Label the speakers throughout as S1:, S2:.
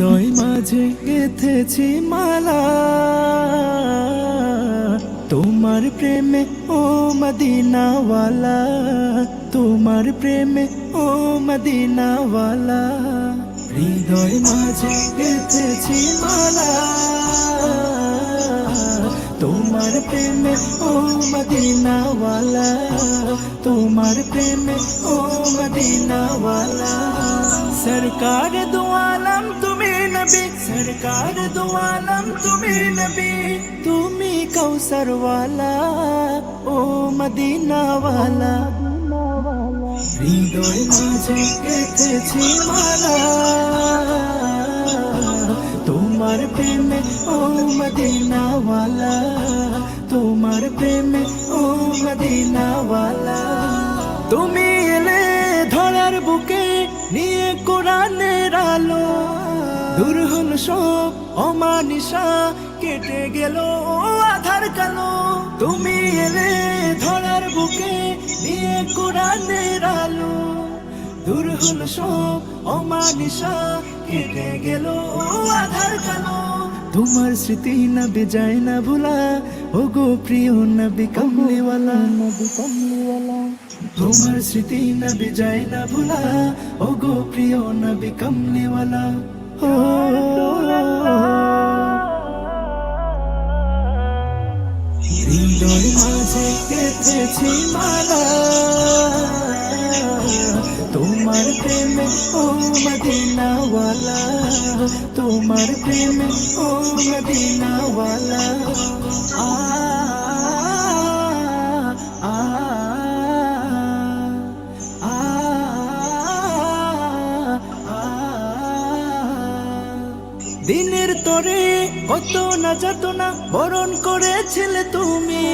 S1: হৃদয় মাঝে গেথেছি মালা। তোমার প্রেমে ও মদিনাওয়ালা, তোমার প্রেমে ও মদিনাওয়ালা। হৃদয় মাঝে গেথেছি মালা। তোমার প্রেমে ও মদিনাওয়ালা, তোমার প্রেমে ও মদিনাওয়ালা। সরকার দুয়ালম তুমি সরকার দুয়ালম তুমি নবী তুমি কৌসর वाला মালা তোমার প্রেমে ও মদিনাওয়ালা তোমার প্রেমে ও মদিনাওয়ালা তুমি এলে ধরার বুকে নিয়ে কোরআনের আলো, দূর হল সব অমানিসা, কেটে গেল আধার কালো। তুমি এলে ধরার বুকে নিয়ে কোরআনের আলো, দূর হল সব অমানিসা, কেটে গেল আধার কালো। তোমার স্মৃতি না বেজায় না ভোলা ও গো প্রিয় নবী কমলিওয়ালা। নবী কমলিওয়ালা। তোমার স্মৃতি না বেজায় না ভোলা ও গো প্রিয় নবী কমলিওয়ালা ও তোমার প্রেমে ও মদিনাওয়ালা, তোমার প্রেমে ও মদিনাওয়ালা। দিনের তরে কত না যত না বরণ করেছিলে তুমি।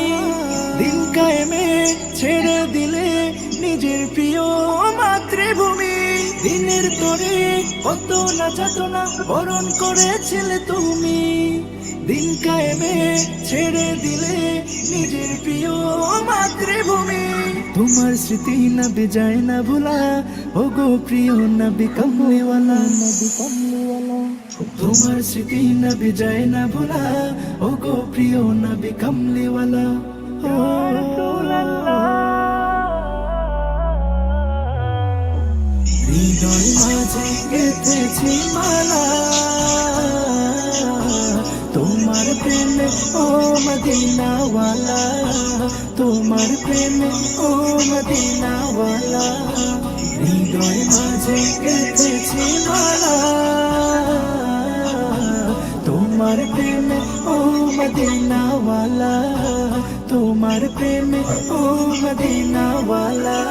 S1: দিন কায়েমে ছেড়ে দিলে নিজের প্রিয় মাতৃভূমি। দিনের তরে কত না যত না বরণ করেছিলে তুমি। দিন কায়েমে ছেড়ে দিলে নিজের প্রিয় মাতৃভূমি। তোমার স্মৃতি না বেজায় না ভোলা ও গো প্রিয় নবী কমলিওয়ালা। নবী কমলিওয়ালা তোমার স্মৃতি না বেজায় না ভোলা ও গো প্রিয় নবী কমলিওয়ালা। ও হৃদয় মাঝে গেথেছি মালা। তোমার প্রেমে, ও মদিনাওয়ালা। তোমার প্রেমে, ও মদিনাওয়ালা। হৃদয় মাঝে গেথেছি মালা। তোমার প্রেমে, ও মদিনাওয়ালা। তোমার প্রেমে, ও মদিনাওয়ালা।